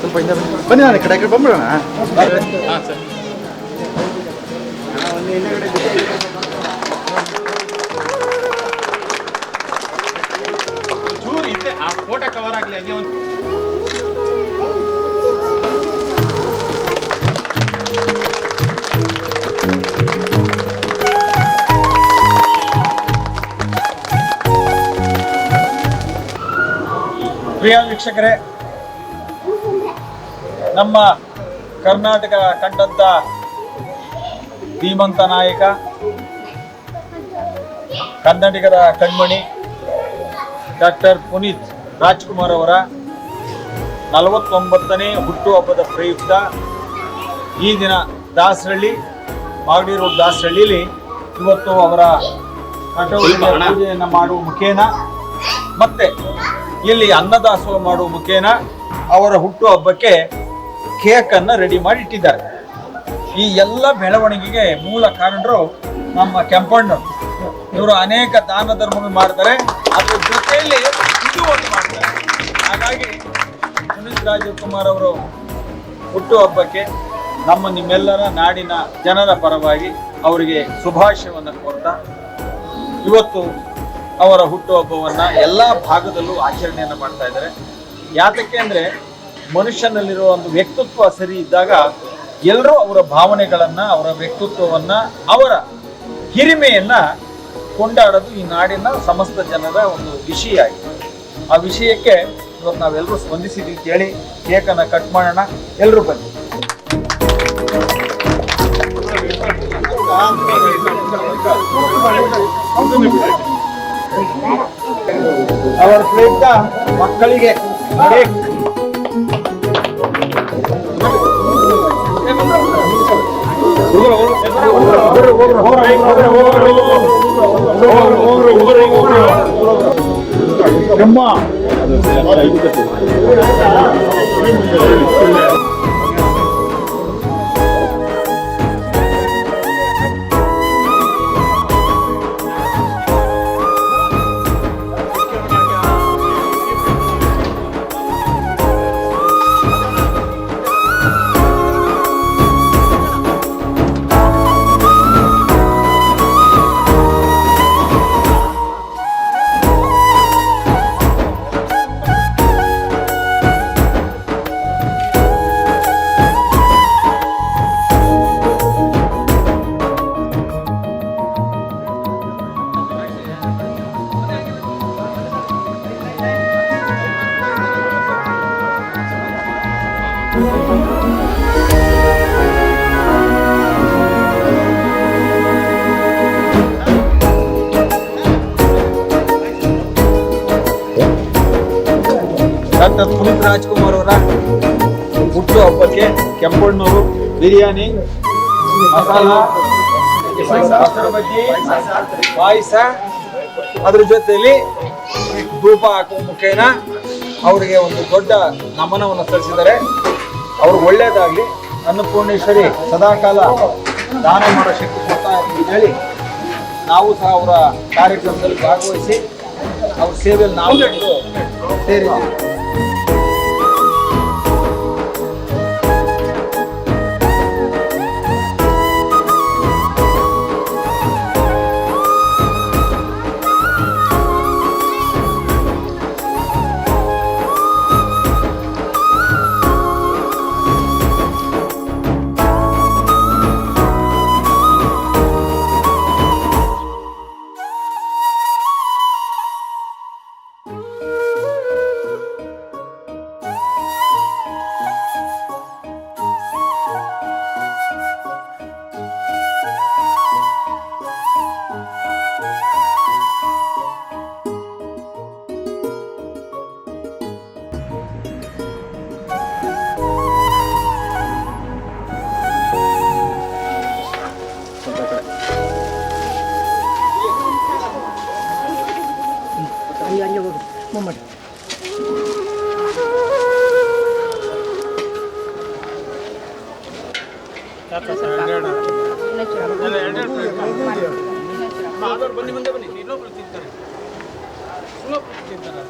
ಸ್ವಲ್ಪ ಬನ್ನಿ ನಾನು ಕಡೆ ಕಡೆ ಬಂದ್ಬಿಡೋಣ. ಹಾಂ ಸರ್. ಚೂರು ಇದೆ ಆ ಫೋಟೋ ಕವರ್ ಆಗಲಿ ಅದೇ ಒಂದು ಪ್ರಿಯ ವೀಕ್ಷಕರೇ ನಮ್ಮ ಕರ್ನಾಟಕ ಕಂಡಂತ ಧೀಮಂತ ನಾಯಕ ಕನ್ನಡಿಗರ ಕಣ್ಮಣಿ ಡಾಕ್ಟರ್ ಪುನೀತ್ ರಾಜ್ಕುಮಾರ್ ಅವರ ನಲವತ್ತೊಂಬತ್ತನೇ ಹುಟ್ಟುಹಬ್ಬದ ಪ್ರಯುಕ್ತ ಈ ದಿನ ದಾಸರಳ್ಳಿ ಮಾಗಡಿ ರೋಡ್ ದಾಸರಳ್ಳಿಲಿ ಇವತ್ತು ಅವರ ಕಟೌಟಿಗೆ ಪೂಜೆಯನ್ನು ಮಾಡುವ ಮುಖೇನ. ಮತ್ತೆ ಇಲ್ಲಿ ಅನ್ನದಾಸೋಹ ಮಾಡುವ ಮುಖೇನ ಅವರ ಹುಟ್ಟುಹಬ್ಬಕ್ಕೆ ಕೇಕ್ ಅನ್ನ ರೆಡಿ ಮಾಡಿ ಇಟ್ಟಿದ್ದಾರೆ. ಈ ಎಲ್ಲ ಬೆಳವಣಿಗೆಗೆ ಮೂಲ ಕಾರಣರು ನಮ್ಮ ಕೆಂಪಣ್ಣ ಇವರು ಅನೇಕ ದಾನ ಧರ್ಮಗಳು ಮಾಡ್ತಾರೆ. ಅದ್ರ ಜೊತೆಯಲ್ಲಿ ಇದು ಒಂದು ಮಾಡ್ತಾರೆ. ಹಾಗಾಗಿ ಪುನೀತ್ ಕುಮಾರ್ ಅವರು ಹುಟ್ಟುಹಬ್ಬಕ್ಕೆ ನಮ್ಮ ನಿಮ್ಮೆಲ್ಲರ ನಾಡಿನ ಜನರ ಪರವಾಗಿ ಅವರಿಗೆ ಶುಭಾಶಯವನ್ನು ಕೋರ್ತಾ, ಇವತ್ತು ಅವರ ಹುಟ್ಟುಹಬ್ಬವನ್ನು ಎಲ್ಲ ಭಾಗದಲ್ಲೂ ಆಚರಣೆಯನ್ನು ಮಾಡ್ತಾ ಇದ್ದಾರೆ. ಯಾತಕ್ಕೆ ಅಂದರೆ ಮನುಷ್ಯನಲ್ಲಿರುವ ಒಂದು ವ್ಯಕ್ತಿತ್ವ ಸರಿ ಇದ್ದಾಗ ಎಲ್ಲರೂ ಅವರ ಭಾವನೆಗಳನ್ನು, ಅವರ ವ್ಯಕ್ತಿತ್ವವನ್ನು, ಅವರ ಹಿರಿಮೆಯನ್ನು ಕೊಂಡಾಡೋದು ಈ ನಾಡಿನ ಸಮಸ್ತ ಜನರ ಒಂದು ವಿಷಯ ಆಗಿದೆ ಆ ವಿಷಯಕ್ಕೆ ಇವತ್ತು ನಾವೆಲ್ಲರೂ ಸ್ಪಂದಿಸಿದ್ವಿ ಕೇಳಿ, ಕೇಕನ್ನು ಕಟ್ ಮಾಡೋಣ ಎಲ್ಲರೂ ಬನ್ನಿ. ಅವರ ಪ್ರಯುಕ್ತ ಮಕ್ಕಳಿಗೆ ಕೇಕ್ ಡಾಕ್ಟರ್ ಪುನೀತ್ ರಾಜ್ಕುಮಾರ್ ಅವರ ಹುಟ್ಟು ಹಬ್ಬಕ್ಕೆ ಕೆಂಪಣ್ಣೂರು ಬಿರಿಯಾನಿ ಪಾಯಸ. ಅದ್ರ ಜೊತೆಯಲ್ಲಿ ಧೂಪ ಹಾಕುವ ಮುಖೇನ ಅವರಿಗೆ ಒಂದು ದೊಡ್ಡ ನಮನವನ್ನು ಸಲ್ಲಿಸಿದ್ದಾರೆ. ಅವ್ರು ಒಳ್ಳೇದಾಗ್ಲಿ. ಅನ್ನಪೂರ್ಣೇಶ್ವರಿ ಸದಾಕಾಲ ದಾನ ಮಾಡೋ ಶಕ್ತಿ ಕೊಡ್ತಾ ಹೇಳಿ ನಾವು ಸಹ ಅವರ ಕಾರ್ಯಕ್ರಮದಲ್ಲಿ ಭಾಗವಹಿಸಿ ಅವ್ರ ಸೇವೆಯಲ್ಲಿ ನಾವು ಸೇರಿದ್ದೀವಿ. thank you ಬನ್ನಿ ಮುಂದೆ ಬನ್ನಿ. ಇನ್ನೊಬ್ರು ತಿಂತಾರೆ ಇನ್ನೊಬ್ರು ತಿಂತಾರೆ